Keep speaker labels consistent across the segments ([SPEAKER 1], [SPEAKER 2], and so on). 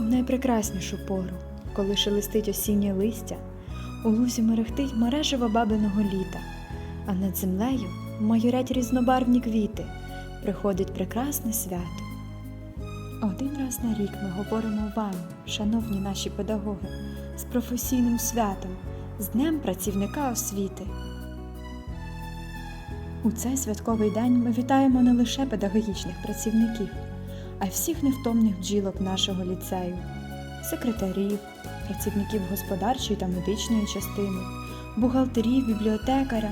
[SPEAKER 1] У найпрекраснішу пору, коли шелестить осіннє листя, у лузі мерехтить мережево бабиного літа, а над землею майорять різнобарвні квіти, приходить прекрасне свято. Один раз на рік ми говоримо вам, шановні наші педагоги, з професійним святом, з Днем працівника освіти. У цей святковий день ми вітаємо не лише педагогічних працівників, а всіх невтомних бджілок нашого ліцею, секретарів, працівників господарчої та медичної частини, бухгалтерів, бібліотекаря.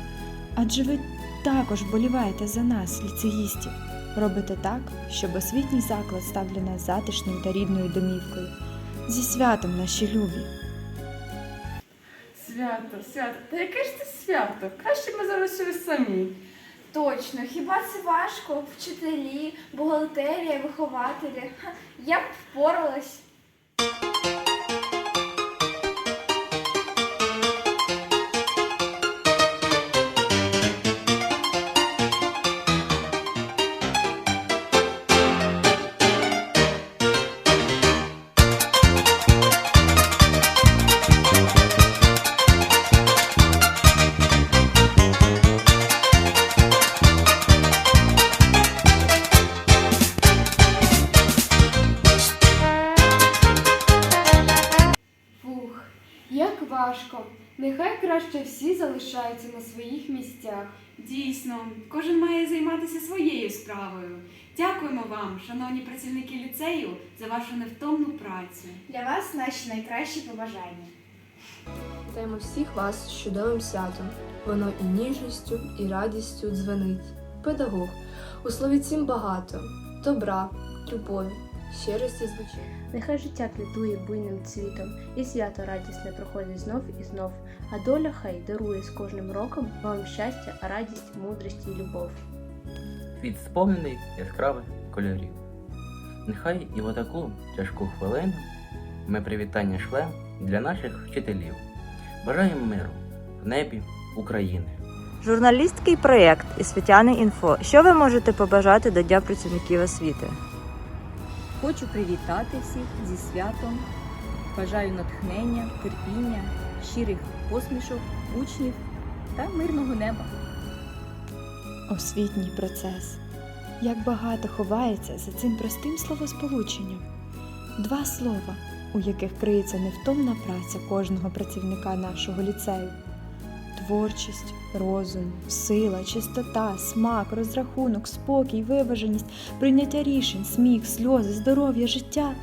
[SPEAKER 1] Адже ви також вболіваєте за нас, ліцеїстів, робите так, щоб освітній заклад став для нас затишною та рідною домівкою. Зі святом наші любі!
[SPEAKER 2] Свято, свято. Та яке ж це свято? Краще ми залишились самі.
[SPEAKER 3] Точно, хіба це важко? Вчителі, бухгалтерія, вихователі. Я б впоралась.
[SPEAKER 4] Всі залишаються на своїх місцях.
[SPEAKER 5] Дійсно, кожен має займатися своєю справою. Дякуємо вам, шановні працівники ліцею, за вашу невтомну працю.
[SPEAKER 3] Для вас наші найкращі побажання.
[SPEAKER 6] Вітаємо всіх вас з чудовим святом. Воно і ніжністю, і радістю дзвенить. Педагог. У слові цім багато добра, любові, щирості звучить.
[SPEAKER 7] Нехай життя квітує буйним цвітом, і свято радісне проходить знов і знов, а доля хай дарує з кожним роком вам щастя, радість, мудрість і любов.
[SPEAKER 8] Світ сповнений яскравих кольорів. Нехай і в отаку тяжку хвилину ми привітання шлем для наших вчителів. Бажаємо миру в небі України.
[SPEAKER 9] Журналістський проєкт «Освітяни інфо. Що ви можете побажати до Дня працівників освіти?
[SPEAKER 10] Хочу привітати всіх зі святом. Бажаю натхнення, терпіння, щирих посмішок, учнів та мирного неба.
[SPEAKER 1] Освітній процес. Як багато ховається за цим простим словосполученням. Два слова, у яких криється невтомна праця кожного працівника нашого ліцею. Творчість, розум, сила, чистота, смак, розрахунок, спокій, виваженість, прийняття рішень, сміх, сльози, здоров'я, життя.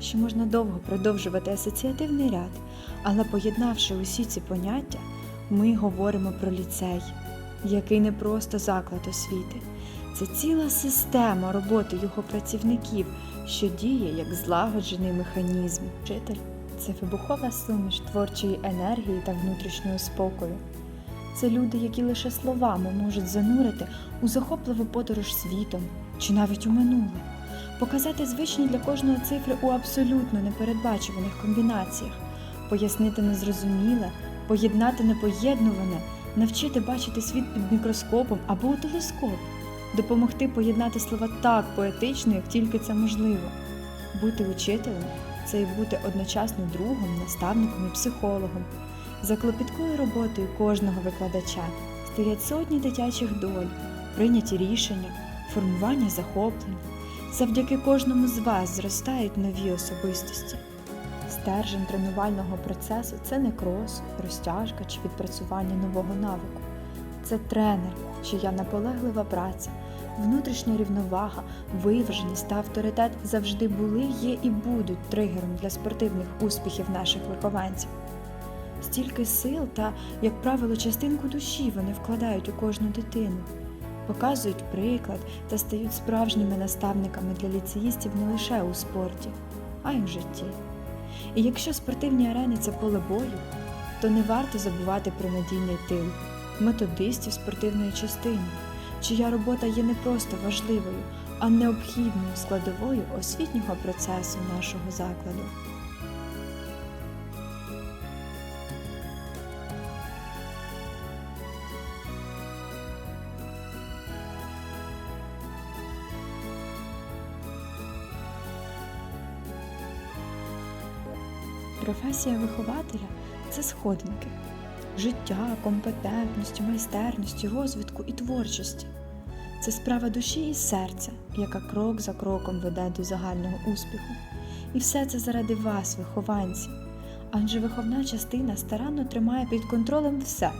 [SPEAKER 1] Ще можна довго продовжувати асоціативний ряд, але поєднавши усі ці поняття, ми говоримо про ліцей, який не просто заклад освіти, це ціла система роботи його працівників, що діє як злагоджений механізм. Вчитель це вибухова суміш творчої енергії та внутрішнього спокою. Це люди, які лише словами можуть занурити у захопливу подорож світом чи навіть у минуле, показати звичні для кожного цифри у абсолютно непередбачуваних комбінаціях, пояснити незрозуміле, поєднати непоєднуване, навчити бачити світ під мікроскопом або у телескоп, допомогти поєднати слова так поетично, як тільки це можливо, бути учителем це і бути одночасно другом, наставником і психологом. За клопіткою роботою кожного викладача стоять сотні дитячих доль, прийняті рішення, формування захоплень. Завдяки кожному з вас зростають нові особистості. Стержень тренувального процесу це не крос, розтяжка чи відпрацювання нового навику. Це тренер, чия наполеглива праця, внутрішня рівновага, виваженість та авторитет завжди були, є і будуть тригером для спортивних успіхів наших вихованців. Стільки сил та, як правило, частинку душі вони вкладають у кожну дитину, показують приклад та стають справжніми наставниками для ліцеїстів не лише у спорті, а й в житті. І якщо спортивні арени це поле бою, то не варто забувати про надійний тил, методистів спортивної частини, чия робота є не просто важливою, а необхідною складовою освітнього процесу нашого закладу. професія вихователя це сходинки життя, компетентності, майстерності, розвитку і творчості. Це справа душі і серця, яка крок за кроком веде до загального успіху. І все це заради вас, вихованців. Адже виховна частина старанно тримає під контролем все,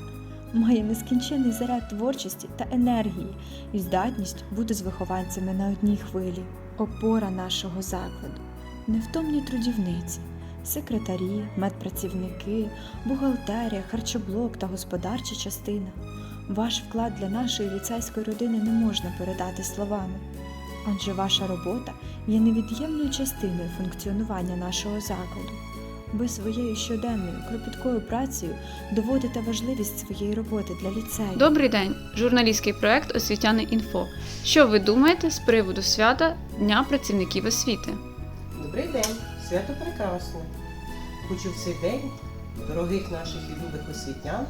[SPEAKER 1] має нескінчений заряд творчості та енергії і здатність бути з вихованцями на одній хвилі. Опора нашого закладу, невтомні трудівниці, секретарі, медпрацівники, бухгалтерія, харчоблок та господарча частина. Ваш вклад для нашої ліцейської родини не можна передати словами, адже ваша робота є невід'ємною частиною функціонування нашого закладу. Ви своєю щоденною кропіткою працею доводите важливість своєї роботи для ліцею.
[SPEAKER 11] Добрий день, журналістський проект Освітяни Інфо. Що ви думаєте з приводу свята Дня працівників освіти?
[SPEAKER 12] Добрий день, свято прекрасне. Хочу в цей день дорогих наших і любих освітян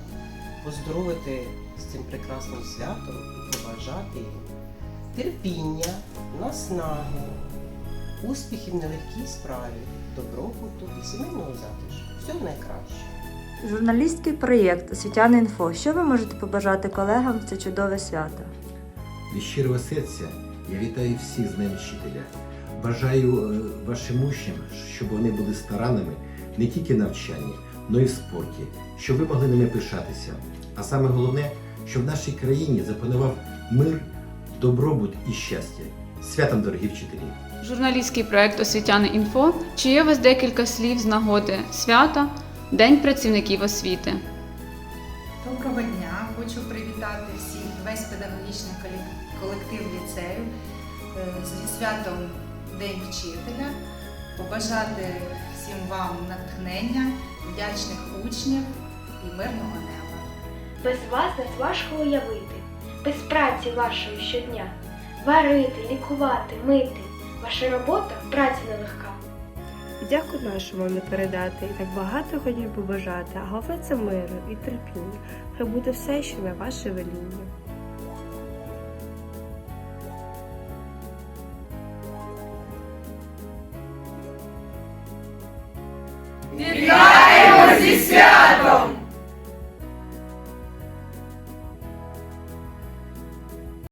[SPEAKER 12] поздоровити з цим прекрасним святом і побажати їм терпіння, наснаги, успіхів в нелегкій справі, добробуту і сімейного затишку. Всього найкращого.
[SPEAKER 9] Журналістський проєкт Освітяне інфо. Що ви можете побажати колегам в це чудове свято?
[SPEAKER 13] Від щирого серця я вітаю всіх з Днем вчителя. Бажаю е, вашим учням, щоб вони були старанними не тільки в навчанні, але й в спорті, щоб ви могли ними пишатися. А саме головне, щоб в нашій країні запанував мир, добробут і щастя. Святом, дорогі вчителі!
[SPEAKER 11] Журналістський проект Освітяни Інфо. Чи є вас декілька слів з нагоди свята День працівників освіти?
[SPEAKER 14] Доброго дня! Хочу привітати всіх, весь педагогічний колектив ліцею е, зі святом День вчителя, побажати всім вам натхнення, вдячних учнів і мирного неба.
[SPEAKER 3] Без вас нас важко уявити, без праці вашої щодня. Варити, лікувати, мити. Ваша робота праця нелегка.
[SPEAKER 15] Дякую нашому не передати, і так багато хотів побажати, а головне це миру і терпіння. Хай буде все, що на ваше веління.
[SPEAKER 2] Вітаємо зі святом!